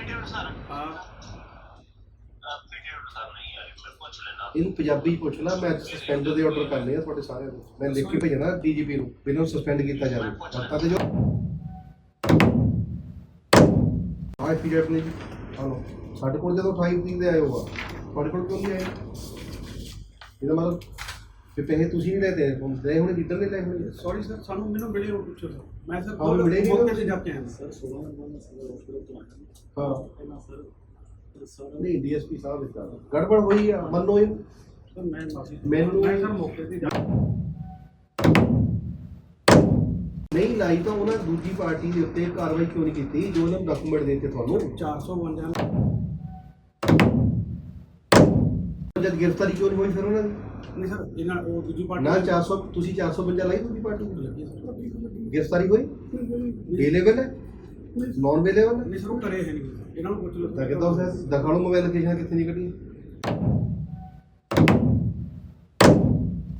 Sir ਹਾਂ sir ਨਹੀਂ ਮੈਂ ਪੁੱਛ ਲੈਣਾ ਇਹਨੂੰ ਪੰਜਾਬੀ ਪੁੱਛ ਲਾ ਮੈਂ ਸਸਪੈਂਡ ਦੇ ਆਰਡਰ ਕਰਨੇ ਆ ਤੁਹਾਡੇ ਸਾਰਿਆਂ ਨੂੰ। ਮੈਂ ਲਿਖ ਕੇ ਭੇਜਣਾ ਡੀਜੀਪੀ ਨੂੰ ਇਹਨੂੰ ਸਸਪੈਂਡ ਕੀਤਾ ਜਾਵੇ ਪਤਾ ਤੇ ਜੋ ਆਈ ਪੀਰੀਅਡ ਨੇ ਜੀ। ਹਲੋ ਸਾਡੇ ਕੋਲ ਜਦੋਂ 28 ਤਰੀਕ ਦੇ ਆਏ ਹੋਆ ਤੁਹਾਡੇ ਕੋਲ ਕਿਉਂ ਨਹੀਂ ਆਏ? ਇਹਦਾ ਮਤਲਬ ਕਿ ਪੈਸੇ ਤੁਸੀਂ ਨਹੀਂ ਲੈਤੇ ਹੁਣ ਦੇ ਹੁਣ ਲੀਡਰ ਨੇ ਲੈ ਹੋਣੇ? ਸੌਰੀ ਸਰ ਸਾਨੂੰ ਮੈਨੂੰ ਮਿਲੇ ਹੋ ਪੁੱਛੋ ਸਰ। ਮੈਂ ਸਰ ਹਾਂ, ਮਿਲੇ ਨਹੀਂ ਮੌਕੇ। ਤੇ ਜਾ ਕੇ ਆਇਆ। ਸਰ 16 ਨੰਬਰ ਮੈਂ ਸਿਵਲ ਹਸਪੀਟਲ ਤੋਂ ਆਇਆ। ਹਾਂ। ਪਹਿਲਾਂ ਸਰ ਸਰ ਨਹੀਂ ਡੀਐਸਪੀ ਸਾਹਿਬ ਇਸ ਤਰ੍ਹਾਂ। ਗੜਬੜ ਹੋਈ ਆ ਮੰਨੋ ਇਹ ਸਰ ਮੈਂ ਮਾਫੀ ਮੈਨੂੰ- ਮੈਂ ਸਰ ਮੌਕੇ ਤੇ ਜਾ ਨਹੀਂ ਲਾਈ ਤਾਂ ਉਹਨਾਂ ਦੂਜੀ ਪਾਰਟੀ ਦੇ ਉੱਤੇ ਕਾਰਵਾਈ ਕਿਉਂ ਨਹੀਂ ਕੀਤੀ? ਜੋ ਉਹਨਾਂ ਨੂੰ ਡਾਕੂਮੈਂਟ ਦੇ ਦਿੱਤੇ ਤੁਹਾਨੂੰ। 452 ਜਦ ਗ੍ਰਿਫਤਾਰੀ ਕਿਉਂ ਨਹੀਂ ਹੋਈ ਫਿਰ ਉਹਨਾਂ ਦੀ? ਨਹੀਂ ਸਰ ਇਹਨਾਂ ਉਹ ਦੂਜੀ ਪਾਰਟੀ ਨਾ 400 ਤੁਸੀਂ 452 ਲਾਈ ਦੂਜੀ ਪਾਰਟੀ ਦੀ ਲੱਗੀ ਸਰ। ਗ੍ਰਿਫਤਾਰੀ ਹੋਈ? ਬੇਲੇਬਲ ਹੈ? ਨਾਨ ਬੇਲੇਬਲ ਹੈ? ਨਹੀਂ ਸਰ ਉਹ ਕਰੇ ਹੈ ਨਹੀਂ। ਇਹਨਾਂ ਨੂੰ ਪੁੱਛ ਲਓ। ਤਾਂ ਕਿਦਾਂ ਉਸ ਦਿਖਾਣੋ ਮੋਬਾਈਲ ਲੋਕੇਸ਼ਨ ਕਿੱਥੇ ਨਹੀਂ ਕੱਢੀ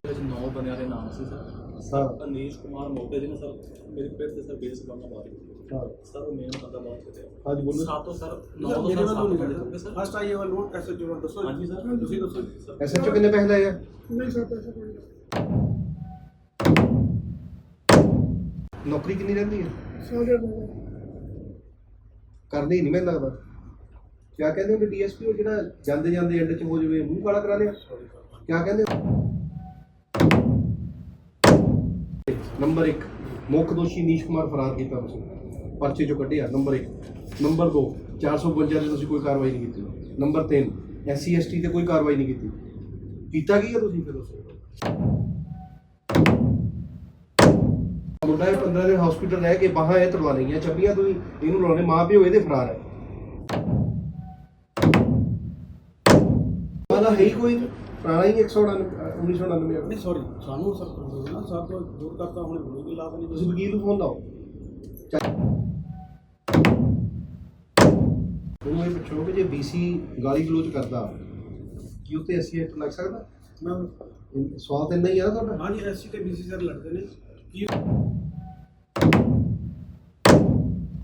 ਵਿੱਚ 9 ਬੰਦਿਆਂ ਦੇ ਨਾਮ ਸੀ ਸਰ। ਹਾਂ ਅਨੀਸ਼ ਕੁਮਾਰ ਮੋਟੇ ਜੀ ਨੇ ਸਰ ਮੇਰੀ ਪਿੱਠ ਤੇ ਸਰ ਬੇਸ ਕਰਨਾ ਬਾਰੇ ਹਾਂ ਸਰ ਉਹ ਮੇਨ ਬੰਦਾ ਬਾਤ ਕਰਦੇ ਹਾਂਜੀ ਬੋਲੋ। ਸਾਤ ਤੋਂ ਸਰ 9 ਸਰ ਤੋਂ ਮੇਰੇ ਸਰ ਵੱਲੋਂ ਨਹੀਂ ਸੱਤ ਕਰਦੇ ਬੰਦੇ ਸਰ। ਫਸਟ ਆਈ ਵੱਲੋਂ ਐਸਐਚ ਜੀ ਵੱਲੋਂ। ਦੱਸੋ ਹਾਂਜੀ ਸਰ। ਤੁਸੀਂ ਦੱਸੋ ਸਰ ਐਸਐਚਓ ਕਿੰਨੇ ਪੈਸੇ ਲਏ ਆ? ਨਹੀਂ ਸਰ ਪੈਸੇ ਕੋਈ ਨੌਕਰੀ ਕਿੰਨੀ ਰਹਿੰਦੀ ਹੈ ਕਰਨੀ ਨਹੀਂ ਮੈਨੂੰ ਲੱਗਦਾ। ਕਿਆ ਕਹਿੰਦੇ ਹੁੰਦੇ ਡੀਐਸਪੀ ਉਹ ਜਿਹੜਾ ਜਾਂਦੇ ਜਾਂਦੇ ਐਂਡ ਚ ਹੋ ਜਾਵੇ ਮੂੰਹ ਕਾਲਾ ਕਰਾ ਲਿਆ? ਕਿਆ ਕਹਿੰਦੇ? ਨੰਬਰ 1 ਮੁੱਖ ਦੋਸ਼ੀ ਨੀਸ਼ ਕੁਮਾਰ ਫਰਾਰ ਕੀਤਾ ਤੁਸੀਂ। ਪਰਚੇ ਚੋਂ ਕੱਢਿਆ, ਨੰਬਰ 1 ਨੰਬਰ 2 452 ਦੇ ਤੁਸੀਂ ਕੋਈ ਕਾਰਵਾਈ ਨਹੀਂ ਕੀਤੀ। ਨੰਬਰ 3 ਐਸਸੀ ਐਸਟੀ ਤੇ ਕੋਈ ਕਾਰਵਾਈ ਨਹੀਂ ਕੀਤੀ। ਕੀਤਾ ਕੀ ਹੈ ਤੁਸੀਂ ਫਿਰ ਉਸ ਮੁੰਡਾ ਇਹ 15 ਦਿਨ ਹਸਪੀਟਲ ਰਹਿ ਕੇ ਬਾਹਾਂ ਇਹ ਤੜਵਾ ਲਈਆਂ ਚੱਬੀਆਂ ਤੁਸੀਂ, ਇਹਨੂੰ ਲਾਉਣੇ ਮਾਂ ਪਿਓ ਇਹਦੇ ਫਰਾਰ ਹੈ। ਵਾਲਾ ਹੈ ਕੋਈ ਪੁਰਾਣਾ ਹੀ 199 1999 ਨਹੀਂ ਸੌਰੀ ਸਾਨੂੰ ਸਰ ਨਾ ਸਰ ਤੋਂ ਦੂਰ ਕਰਤਾ ਹੁਣ ਬੋਲੀ ਦੀ ਲਾਭ ਨਹੀਂ ਤੁਸੀਂ ਵਕੀਲ ਨੂੰ ਫੋਨ ਲਾਓ। ਉਹਨੂੰ ਇਹ ਪੁੱਛੋ ਕਿ ਜੇ ਬੀਸੀ ਗਾਲੀ ਗਲੋਚ ਕਰਦਾ ਕੀ ਉੱਤੇ ਐਸਸੀ ਐਕਟ ਲੱਗ ਸਕਦਾ? ਮੈਂ ਇਹ ਸਵਾਲ ਤਾਂ ਇੰਨਾ ਹੀ ਆ ਨਾ ਤੁਹਾਡਾ। ਹਾਂਜੀ ਐਸਸੀ ਤੇ ਬੀਸੀ ਸਰ ਲੜਦੇ ਨੇ। ਕੀ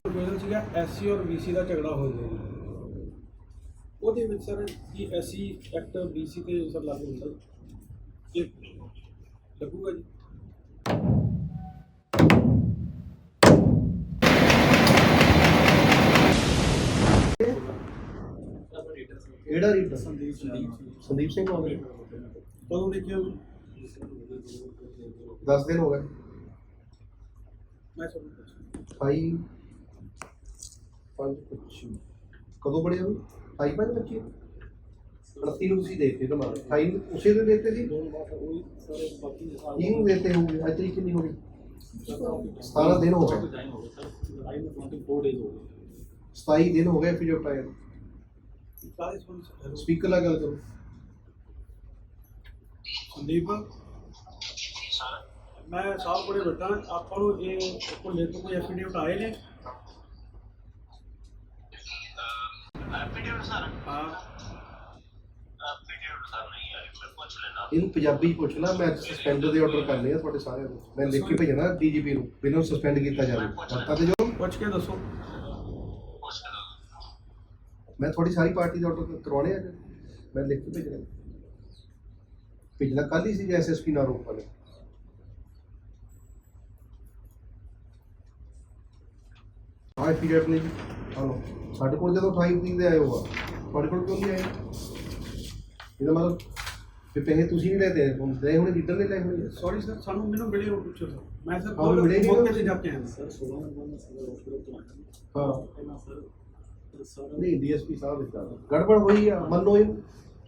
ਕੁਐਸਚਨ ਸੀਗਾ ਐਸਸੀ ਔਰ ਬੀਸੀ ਦਾ ਝਗੜਾ ਹੋ ਗਿਆ ਉਹਦੇ ਵਿੱਚ ਸਰ ਕੀ ਐਸਸੀ ਐਕਟ ਬੀਸੀ ਤੇ ਸਰ ਲਾਗੂ ਹੁੰਦਾ ਇਹ ਲੱਗੂਗਾ ਜੀ। ਕਿਹੜਾ ਰੀਡਰ ਸੰਦੀਪ ਸੰਦੀਪ ਸੰਦੀਪ ਸਿੰਘ ਹੋ ਗਏ ਕਦੋਂ ਦੇਖਿਆ ਜੀ? 10 ਦਿਨ ਹੋ ਗਏ। ਮੈਂ ਸਰ ਪੁੱਛਿਆ। 28 ਪੰਜ ਪੱਚੀ। ਕਦੋਂ ਬੜੇ ਹੋ 28 ਪੰਜ ਪੱਚੀ 29 ਨੂੰ ਤੁਸੀਂ ਦੇਤੇ ਤਾਂ ਮਾਰ। 28 ਨੂੰ ਉਸੇ ਦਿਨ ਦੇਤੇ ਸੀ? ਦੋਨੋਂ ਬਾਤ ਹੋਈ ਸਰ ਬਾਕੀ ਸਾਲ 30 ਨੂੰ ਦੇਤੇ ਹੋਗੇ ਅੱਜ ਤਰੀਕ ਕਿੰਨੀ ਹੋ ਗਈ? 17 ਦਿਨ ਹੋ ਗਏ। ਟਾਈਮ ਹੋ ਗਿਆ ਸਰ ਆਈ ਨੂੰ 24 ਡੇਜ਼ ਹੋ ਗਏ 27 ਦਿਨ ਹੋ ਗਏ ਫਿਜੋ ਟਾਇਰ ਕਾਹਦੇ ਸੰਬੰਧ ਚ? Hello? ਸਪੀਕਰ ਲਾ ਗੱਲ ਕਰੋ। ਸੰਦੀਪ। ਸਰ ਮੈਂ ਸਾਹ ਕੋਲੇ ਬੈਠਾ ਆਪਾਂ ਨੂੰ ਇਹ ਭੁੱਲੇ ਤੋਂ ਕੋਈ ਐਫੀਡੇਵਿਟ ਆਏ ਨੇ ਸਰ ਹਾਂ। ਸਰ ਨਹੀਂ ਮੈਂ ਪੁੱਛ ਲੈਣਾ ਇਹਨੂੰ ਪੰਜਾਬੀ ਪੁੱਛ ਲਾ ਮੈਂ ਸਸਪੈਂਡ ਦੇ ਆਰਡਰ ਕਰਨੇ ਆ ਤੁਹਾਡੇ ਸਾਰਿਆਂ ਨੂੰ। ਮੈਂ ਲਿਖ ਕੇ ਭੇਜਣਾ ਡੀਜੀਪੀ ਨੂੰ ਵੀ ਇਹਨੂੰ ਸਸਪੈਂਡ ਕੀਤਾ ਜਾਵੇ। ਪਤਾ ਤੇ ਜੋ। ਪੁੱਛ ਕੇ ਦੱਸੋ। ਪੁੱਛ ਲੈਣਾ ਮੈਂ ਤੁਹਾਡੀ ਸਾਰੀ ਪਾਰਟੀ ਦੇ ਆਰਡਰ ਕਰਵਾਉਣੇ ਆ। ਮੈਂ ਲਿਖ ਕੇ ਭੇਜਣਾ। ਭੇਜਣਾ ਕੱਲ ਹੀ ਸੀ ਐਸਐਸਪੀ ਨਾਲ ਰੋਕ ਵਾਲੇ ਆਈ ਪੀਰੀਅਡ ਨੇ ਜੀ। ਹਲੋ ਸਾਡੇ ਕੋਲ ਜਦੋਂ 28 ਤਰੀਕ ਦੇ ਆਏ ਹੋਆ ਤੁਹਾਡੇ ਕੋਲ ਕਿਉਂ ਨਹੀਂ ਆਏ? ਇਹਦਾ ਮਤਲਬ ਕਿ ਪੈਸੇ ਤੁਸੀਂ ਨਹੀਂ ਲੈਤੇ ਹੁਣ ਦੇ ਹੁਣ ਲੀਡਰ ਨੇ ਲੈ ਹੋਣੇ ਸੌਰੀ ਸਰ ਸਾਨੂੰ ਮੈਨੂੰ ਮਿਲੇ ਹੋ ਪੁੱਛੋ ਸਰ ਮੈਂ ਸਰ ਹਾਂ, ਮਿਲੇ ਨਹੀਂ ਹੋ। ਮੌਕੇ ਤੇ ਜਾ ਕੇ ਆਇਆ। ਸਰ 16 ਨੰਬਰ ਮੈਂ ਸਿਵਲ ਹਸਪੀਟਲ ਤੋਂ ਆਇਆ ਹਾਂ। ਪਹਿਲਾਂ ਸਰ ਸਰ ਨਹੀਂ ਡੀਐਸਪੀ ਸਾਹਿਬ ਇਸ ਤਰ੍ਹਾਂ ਗੜਬੜ ਹੋਈ ਆ ਮੰਨੋ ਇਹ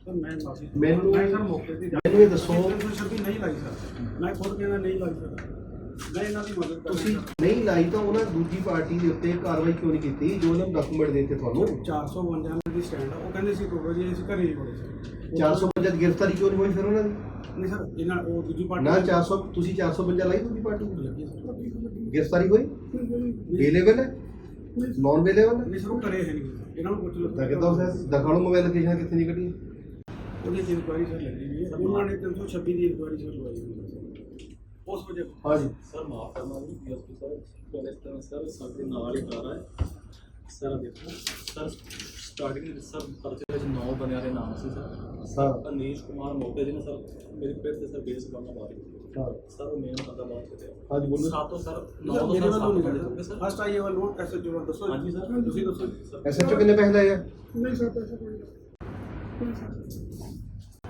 ਸਰ ਮੈਂ ਮਾਫੀ ਮੈਨੂੰ- ਮੈਂ ਸਰ ਮੌਕੇ ਤੇ ਜਾ ਮੈਨੂੰ ਇਹ ਦੱਸੋ। 326 ਨਹੀਂ ਲਾਈ ਸਰ ਮੈਂ ਖੁਦ ਕਹਿੰਦਾ ਨਹੀਂ ਲਾਈ ਸਰ ਮੈਂ ਇਹਨਾਂ ਦੀ ਮਦਦ ਕਰ ਤੁਸੀਂ ਨਹੀਂ ਲਾਈ ਤਾਂ ਉਹਨਾਂ ਦੂਜੀ ਪਾਰਟੀ ਦੇ ਉੱਤੇ ਕਾਰਵਾਈ ਕਿਉਂ ਨਹੀਂ ਕੀਤੀ? ਜੋ ਉਹਨਾਂ ਨੂੰ ਡਾਕੂਮੈਂਟ ਦੇ ਦਿੱਤੇ ਤੁਹਾਨੂੰ। 452 ਦੀ ਸਟੈਂਡ ਉਹ ਕਹਿੰਦੇ ਸੀ ਟੋਟੋ ਜੀ ਅਸੀਂ ਘਰੇ ਹੀ ਹੋਣੇ ਸਰ 450 ਦੀ ਗ੍ਰਿਫਤਾਰੀ ਕਿਉਂ ਨਹੀਂ ਹੋਈ ਫਿਰ ਉਹਨਾਂ ਦੀ? ਨਹੀਂ ਸਰ ਇਹਨਾਂ ਉਹ ਦੂਜੀ ਪਾਰਟੀ ਨਾ 400 ਤੁਸੀਂ 452 ਲਾਈ ਦੂਜੀ ਪਾਰਟੀ? ਦੀ ਲੱਗੀ ਸਰ ਗ੍ਰਿਫਤਾਰੀ ਹੋਈ? ਬੇਲੇਬਲ ਹੈ? ਨਾਨ ਹੈ? ਨਹੀਂ ਸਰ ਉਹ ਕਰੇ ਹੈ ਨਹੀਂ। ਇਹਨਾਂ ਨੂੰ ਪੁੱਛ ਲਓ। ਤਾਂ ਕਿਦਾਂ ਉਸ ਦਿਖਾਣੋ ਮੋਬਾਈਲ ਲੋਕੇਸ਼ਨ ਕਿੱਥੇ ਨਹੀਂ ਕੱਢੀ ਉਹਦੀ ਇਨਕੁਆਇਰੀ ਸਰ ਲੱਗੀ ਹੋਈ ਹੈ। ਉਹਨਾਂ ਨੇ 326 ਦੀ ਇਨਕੁਆਇਰੀ ਸਰ ਲਵਾਈ ਹੋਈ ਹੈ ਉਸ ਵਜ੍ਹਾ ਹਾਂਜੀ। ਸਰ ਮਾਫ ਕਰਨਾ ਜੀ ਡੀਐਸਪੀ ਸਰ ਪਹਿਲੇ ਤਾਂ ਸਰ ਸਾਡੇ ਨਾਲ ਹੀ ਕਰ ਹੈ ਸਰ ਦੇਖੋ ਸਰ ਸਟਾਰਟਿੰਗ ਵਿੱਚ ਸਰ ਪਰਚੇ ਵਿੱਚ 9 ਬੰਦਿਆਂ ਦੇ ਨਾਮ ਸੀ ਸਰ। ਹਾਂ। ਅਨੀਸ਼ ਕੁਮਾਰ ਮੋਟੇ ਜੀ ਨੇ ਸਰ ਮੇਰੀ ਪੇਟ ਤੇ ਸਰ ਬੇਸ ਕਰਨਾ ਬਾਰੇ ਹਾਂ। ਸਰ ਉਹ ਮੇਨ ਬੰਦਾ ਬਾਤ ਕਰਦੇ ਹਾਂਜੀ ਬੋਲੋ। ਸਾਤੋਂ ਸਰ 9 ਸਰ ਤੋਂ ਮੇਰੇ ਸਰ ਵੱਲੋਂ ਸੱਤ ਨਹੀਂ ਬੰਦੇ ਕਰਦਾ ਹੋਗੇ ਸਰ। ਫਸਟ ਆਈ ਵੱਲੋਂ ਐਸਐਚਓ ਵੱਲ ਦੱਸੋ। ਹਾਂਜੀ ਸਰ। ਤੁਸੀਂ ਦੱਸੋ ਜੀ। ਐਸਐਚਓ ਕਿੰਨੇ ਪੈਸੇ ਲਏ ਆ? ਨਹੀਂ ਸਰ ਪੈਸੇ ਕੋਈ ਨਹੀਂ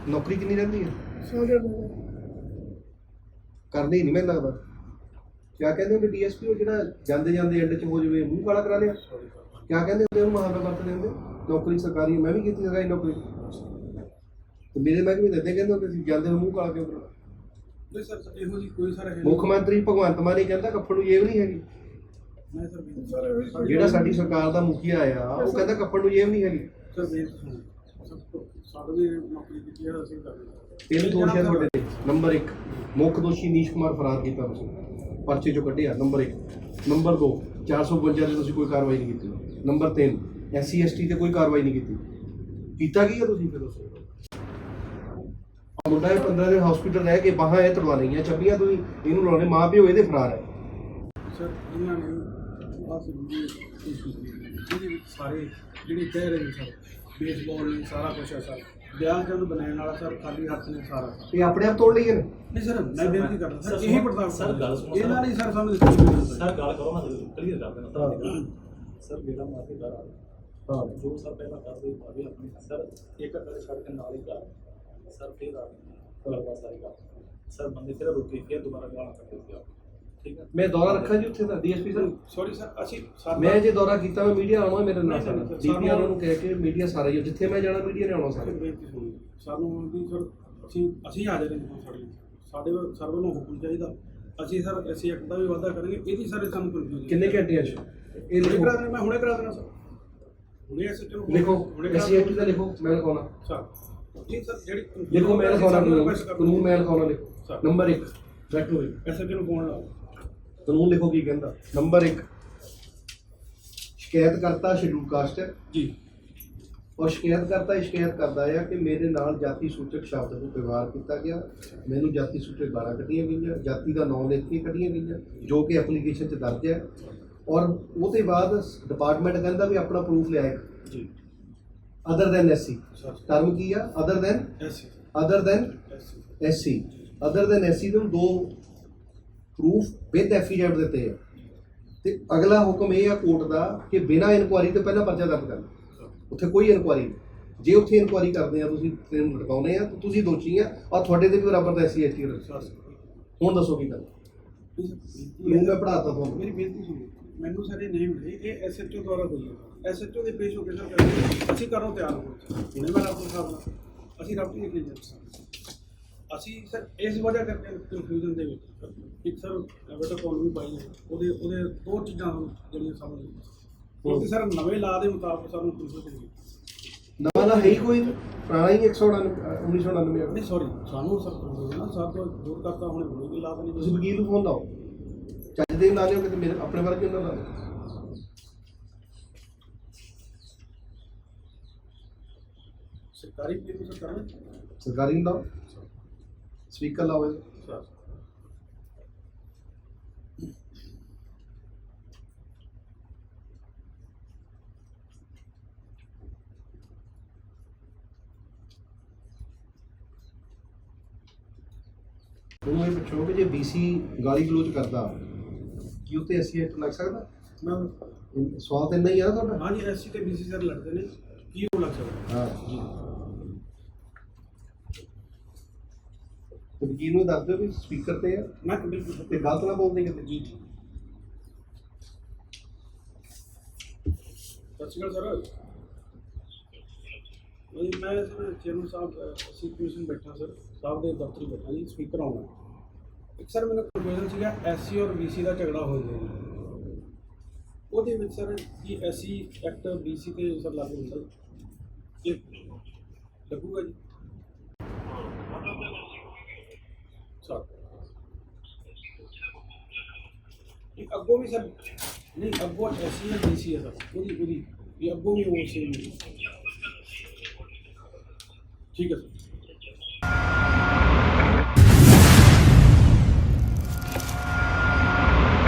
ਨੌਕਰੀ ਕਿੰਨੀ ਰਹਿੰਦੀ ਹੈ ਸਾਢੇ ਨੌ ਕਰਨੀ ਨਹੀਂ ਮੈਨੂੰ ਲੱਗਦਾ। ਕਿਆ ਕਹਿੰਦੇ ਹੁੰਦੇ ਡੀਐਸਪੀ ਉਹ ਜਿਹੜਾ ਜਾਂਦੇ ਜਾਂਦੇ ਐਂਡ ਚ ਹੋ ਜਾਵੇ ਮੂੰਹ ਕਾਲਾ ਕਰਾ ਲਿਆ। ਕਿਆ ਕਹਿੰਦੇ ਹੁੰਦੇ ਉਹਨੂੰ ਮਹਾਵਰਾ ਵਰਤਦੇ ਹੁੰਦੇ? ਨੌਕਰੀ ਸਰਕਾਰੀ ਮੈਂ ਵੀ ਕੀਤੀ ਸਰਕਾਰੀ ਨੌਕਰੀ। ਤੇ ਮੇਰੇ ਮਹਿਕਮੇ ਦਿੱਤੇ ਕਹਿੰਦੇ ਹੁੰਦੇ ਸੀ ਜਾਂਦੇ ਮੂੰਹ ਕਾਲਾ ਕਿਉਂ ਕਰਾਉਣਾ? ਨਹੀਂ ਸਰ ਇਹੋ ਜੀ ਕੋਈ ਸਰ ਹੈ ਮੁੱਖ ਮੰਤਰੀ ਭਗਵੰਤ ਮਾਨ ਨੇ ਕਹਿੰਦਾ ਕੱਫੜ ਨੂੰ ਜੇਬ ਨਹੀਂ ਹੈਗੀ। ਮੈਂ ਜਿਹੜਾ ਸਾਡੀ ਸਰਕਾਰ ਦਾ ਮੁਖੀਆ ਆ ਉਹ ਕਹਿੰਦਾ ਕੱਫੜ ਨੂੰ ਜੇਬ ਨਹੀਂ ਹੈਗੀ। ਸਰ ਸਾਡੇ ਵੀ ਨੌਕਰੀ ਕੀਤੀ ਹੈ ਅਸੀਂ ਕਰਦੇ ਤਿੰਨ ਦੋਸ਼ ਹੈ ਤੁਹਾਡੇ ਤੇ ਨੰਬਰ 1 ਮੁੱਖ ਦੋਸ਼ੀ ਨੀਸ਼ ਕੁਮਾਰ ਫਰਾਰ ਕੀਤਾ ਤੁਸੀਂ ਪਰਚੇ ਚੋਂ ਕੱਢਿਆ। ਨੰਬਰ 1 ਨੰਬਰ 2 452 ਦੇ ਤੁਸੀਂ ਕੋਈ ਕਾਰਵਾਈ ਨਹੀਂ ਕੀਤੀ। ਨੰਬਰ 3 ਐਸਸੀ ਐਸਟੀ ਤੇ ਕੋਈ ਕਾਰਵਾਈ ਨਹੀਂ ਕੀਤੀ। ਕੀਤਾ ਕੀ ਹੈ ਤੁਸੀਂ ਫਿਰ ਉਸ ਮੁੰਡਾ ਇਹ 15 ਦਿਨ ਹਸਪੀਟਲ ਰਹਿ ਕੇ ਬਾਹਾਂ ਇਹ ਤੜਵਾ ਲਈਆਂ। ਚੱਬੀਆਂ ਤੁਸੀਂ, ਇਹਨੂੰ ਲਾਉਣੇ, ਮਾਂ ਪਿਓ ਇਹਦੇ ਫਰਾਰ ਹੈ। ਸਰ, ਇਹਨਾਂ ਨੇ ਆਹ ਜਿਹੜੀ ਵਿੱਚ ਸਾਰੇ ਜਿਹੜੇ ਕਹਿ ਰਹੇ ਸਰ ਬੇਸਬਾਲ ਸਾਰਾ ਕੁਝ ਹੈ ਸਰ। ਬਿਆਨ ਜਨ ਬਣਾਉਣ ਵਾਲਾ ਸਰ ਖਾਲੀ ਹੱਥ ਨੇ ਸਾਰਾ। ਇਹ ਆਪਣੇ ਆਪ ਤੋੜ ਲਈਏ ਨੇ ਨਹੀਂ ਸਰ ਮੈਂ ਬੇਨਤੀ ਕਰਦਾ ਸਰ ਇਹੀ ਪੜਤਾਲ ਸਰ, ਗੱਲ ਸੁਣੋ ਸਰ। ਇਹਨਾਂ ਨੇ ਸਰ ਸਾਨੂੰ ਦਿੱਤੀ ਹੋਈ ਹੈ। ਸਰ ਸਰ ਗੱਲ ਕਰੋ ਨਾ ਕਲੀਅਰ ਕਰ ਦੇਣਾ ਤੁਹਾਡੀ ਗੱਲ ਸਰ ਬੇੜਾ ਮਾਰ ਕੇ ਘਰ ਆ ਗਏ। ਹਾਂ। ਜੋ ਸਰ ਪਹਿਲਾਂ ਕਰਦੇ ਭਾਵੇਂ ਆਪਣੀ ਸਰ ਇੱਕ ਕਦੇ ਛੱਡ ਕੇ ਨਾਲ ਹੀ ਕਰ ਸਰ ਫਿਰ ਆ ਗਏ। ਗੱਲਬਾਤ ਸਾਰੀ ਕਰ ਸਰ ਬੰਦੇ ਫਿਰ ਰੁਕੇ ਫਿਰ ਦੁਬਾਰਾ ਗਾਣਾ ਕਰਦੇ ਸੀ ਆਪ ਠੀਕ ਹੈ ਮੈਂ ਦੌਰਾ ਰੱਖਾਂ ਜੀ ਉੱਥੇ ਦਾ ਡੀਐਸਪੀ ਸਰ ਸੌਰੀ ਸਰ ਅਸੀਂ ਸਾਡਾ- ਮੈਂ ਜੇ ਦੌਰਾ ਕੀਤਾ ਮੈਂ ਮੀਡੀਆ ਆਉਣਾ ਮੇਰੇ ਨਾਲ ਸਾਰਾ। ਡੀਪੀਆਰ ਨੂੰ ਕਹਿ ਕੇ ਮੀਡੀਆ ਸਾਰਾ ਹੀ ਜਿੱਥੇ ਮੈਂ ਜਾਣਾ ਮੀਡੀਆ ਨੇ ਆਉਣਾ ਸਾਰਾ। ਸਾਨੂੰ ਵੀ ਸਰ ਅਸੀਂ ਅਸੀਂ ਹਾਜ਼ਰ ਹਾਂ ਸਾਡੇ ਸਾਡੇ ਸਰ ਵੱਲੋਂ ਹੁਕਮ ਚਾਹੀਦਾ। ਅਸੀਂ ਸਰ ਐਸੀ ਐਕਟ ਦਾ ਵੀ ਵਾਅਦਾ ਕਰਾਂਗੇ। ਇਹਦੀ ਸਾਰੇ ਸਾਨੂੰ ਕਨਫਿਊਜ਼ਨ ਕਿੰਨੇ ਘੰਟਿਆਂ 'ਚ? ਇਹ ਲਿਖੋ। ਮੈਂ ਹੁਣੇ ਕਰਾ ਦੇਣਾ ਸਰ। ਹੁਣੇ ਐਸਐਚਓ ਲਿਖੋ। ਐਸਸੀਐਸਟੀ ਦਾ ਲਿਖੋ ਮੈਂ ਲਿਖਾਉਣਾ। ਸਰ ਜੀ ਸਰ ਜਿਹੜੀ ਲਿਖੋ ਮੈਂ ਲਿਖਾਉਣਾ। ਕਾਨੂੰਨ ਮੈਂ ਲਿਖਾਉਣਾ ਲਿਖੋ। ਨੰਬਰ 1 ਬੈਠੋ ਐਸਐਚਓ ਨੂੰ ਫੋਨ ਲਾਓ। ਕਾਨੂੰਨ ਲਿਖੋ ਕੀ ਕਹਿੰਦਾ? ਨੰਬਰ 1 ਸ਼ਿਕਾਇਤ ਕਰਤਾ ਸ਼ਡਿਊਲ ਕਾਸਟ ਹੈ ਜੀ। ਔਰ ਸ਼ਿਕਾਇਤ ਕਰਤਾ ਇਹ ਸ਼ਿਕਾਇਤ ਕਰਦਾ ਹੈ ਕਿ ਮੇਰੇ ਨਾਲ ਜਾਤੀ ਸੂਚਕ ਸ਼ਬਦ ਨੂੰ ਵਿਵਹਾਰ ਕੀਤਾ ਗਿਆ। ਮੈਨੂੰ ਜਾਤੀ ਸੂਚਕ ਗਾਲਾਂ ਕੱਢੀਆਂ ਗਈਆਂ ਜਾਤੀ ਦਾ ਨਾਮ ਲਿਖ ਕੇ ਕੱਢੀਆਂ ਗਈਆਂ ਜੋ ਕਿ ਐਪਲੀਕੇਸ਼ਨ 'ਚ ਦਰਜ ਹੈ। ਔਰ ਉਹਦੇ ਬਾਅਦ ਡਿਪਾਰਟਮੈਂਟ ਕਹਿੰਦਾ ਵੀ ਆਪਣਾ ਪ੍ਰੂਫ ਲਿਆਏ ਜੀ। ਅਦਰ ਦੈਨ ਐਸਸੀ ਟਰਮ ਕੀ ਆ? Other than SC other than SC SC other than SC ਨੂੰ ਦੋ ਪ੍ਰੂਫ ਵਿਦ ਐਫੀਡੇਵਿਟ ਦਿੱਤੇ ਆ। ਤੇ ਅਗਲਾ ਹੁਕਮ ਇਹ ਆ ਕੋਰਟ ਦਾ ਕਿ ਬਿਨਾਂ ਇਨਕੁਆਰੀ ਤੋਂ ਪਹਿਲਾਂ ਪਰਚਾ ਦਰਜ ਕਰਨਾ ਉੱਥੇ ਕੋਈ ਇਨਕੁਆਰੀ ਨਹੀਂ। ਜੇ ਉੱਥੇ ਇਨਕੁਆਰੀ ਕਰਦੇ ਆ ਤੁਸੀਂ ਤੈਨੂੰ ਲਟਕਾਉਨੇ ਆ ਤਾਂ ਤੁਸੀਂ ਦੋਸ਼ੀ ਆ ਔਰ ਤੁਹਾਡੇ ਤੇ ਵੀ ਬਰਾਬਰ ਦਾ ਐਸਸੀ ਐਸਟੀ ਸਰ ਹੁਣ ਦੱਸੋ ਕੀ ਕਰਨਾ ਕਾਨੂੰਨ ਮੈਂ ਪੜਾਤਾ ਤੁਹਾਨੂੰ। ਮੇਰੀ ਬੇਨਤੀ ਸੁਣੋ। ਮੈਨੂੰ ਸਾਰੇ ਨਹੀਂ ਮਿਲੇ। ਇਹ ਐਸਐਚਓ ਦੁਆਰਾ ਹੋਈ ਹੈ ਐਸਐਚਓ ਦੇ ਪੇਸ਼ ਹੋ ਕੇ ਸਰ ਅਸੀਂ ਕਰੋ ਤਿਆਰ ਹੋ ਹੁਣੇ ਮੈਂ ਆਪਣੇ ਨਾਲ। ਅਸੀਂ ਰਾਪਟੀ ਲਿਖ ਲਈ ਅਸੀਂ ਸਰ ਇਸ ਵਜ੍ਹਾ ਕਰਕੇ ਕਨਫਿਊਜ਼ਨ ਦੇ ਵਿੱਚ ਇੱਕ ਸਰ ਕਾਲ ਵੀ ਪਾਈ ਹੈ। ਉਹਦੇ ਉਹਦੇ ਦੋ ਚੀਜ਼ਾਂ ਹਨ ਜਿਹੜੀਆਂ ਸਮਝ ਨਹੀਂ ਕਿਉਂਕਿ ਸਰ ਨਵੇਂ ਲਾ ਦੇ ਮੁਤਾਬਕ ਸਾਨੂੰ ਕਨਫਿਊਜ਼ਨ ਹੋਈ ਨਵਾਂ ਨਾ ਹੈ ਹੀ ਕੋਈ। ਪੁਰਾਣਾ ਹੀ 199 1999 ਆ ਨਹੀਂ ਸੌਰੀ ਸਾਨੂੰ ਸਰ confusion ਨਾ ਸਰ ਤੋਂ ਦੂਰ ਕਰਤਾ ਹੁਣੇ ਹੁਣੇ ਵੀ ਲਾ ਦੇਣੀ। ਤੁਸੀਂ ਵਕੀਲ ਨੂੰ ਫੋਨ ਲਾਓ। ਚੱਜ ਦੇ ਲਾ ਲਿਓ ਕਿਤੇ ਮੇਰੇ ਆਪਣੇ ਵਰਗੇ ਉਹਨਾਂ ਲਾ ਲਿਓ। ਸਰਕਾਰੀ ਸਰ ਸਰਕਾਰੀ ਨੂੰ ਲਾਓ। ਸਪੀਕਰ ਲਾਓ। ਸਰ ਉਹਨੂੰ ਇਹ ਪੁੱਛੋ ਕਿ ਜੇ BC ਗਾਲੀ ਗਲੋਚ ਕਰਦਾ ਕੀ ਉੱਤੇ ਐਸਸੀ ਐਕਟ ਲੱਗ ਸਕਦਾ? ਮੈਂ ਇਹ ਸਵਾਲ ਤਾਂ ਇੰਨਾ ਹੀ ਆ ਤੁਹਾਡਾ? ਹਾਂਜੀ ਐਸਸੀ ਤੇ ਬੀਸੀ ਸਰ ਲੜਦੇ ਨੇ। ਕੀ ਉਹ ਲੱਗ ਸਕਦਾ? ਹਾਂ। ਤੇ ਵਕੀਲ ਨੂੰ ਦੱਸ ਦਿਓ ਵੀ ਸਪੀਕਰ ਤੇ ਆ। ਮੈਂ ਬਿਲਕੁਲ ਤੇ ਗਲਤ ਨਾ ਬੋਲਦੇ ਕਿਤੇ ਜੀ। ਸਤਿ ਸ਼੍ਰੀ ਅਕਾਲ ਸਰ। ਉਹ ਮੈਂ ਸਰ ਚੇਅਰਮੈਨ ਸਾਹਿਬ ਅਸੀਂ ਬੈਠਾ ਸਰ? ਸਾਹਿਬ ਦੇ ਦਫ਼ਤਰ ਬੈਠਾ ਜੀ ਸਪੀਕਰ ਆਉਣਾ ਇੱਕ ਸਰ, ਮੈਨੂੰ ਪ੍ਰਪੋਜ਼ਲ ਸੀਗਾ ਐਸਸੀ ਔਰ ਬੀਸੀ ਦਾ ਝਗੜਾ ਹੋ ਗਿਆ ਉਹਦੇ ਵਿੱਚ ਸਰ, ਕੀ ਐਸਸੀ ਐਕਟ, ਬੀਸੀ ਤੇ ਸਰ ਲਾਗੂ ਹੁੰਦਾ ਇਹ ਲੱਗੂਗਾ ਜੀ ਸਰ ਇਹ ਅੱਗੋਂ ਵੀ ਸਰ ਨਹੀਂ, ਅੱਗੋਂ ਐਸੀ ਹੈ ਬੀਸੀ ਹੈ ਸਰ ਉਹਦੀ ਉਹਦੀ ਇਹ ਅੱਗੋਂ ਵੀ ਉਹ ਸੇਮ ਠੀਕ ਹੈ, ਸਰ।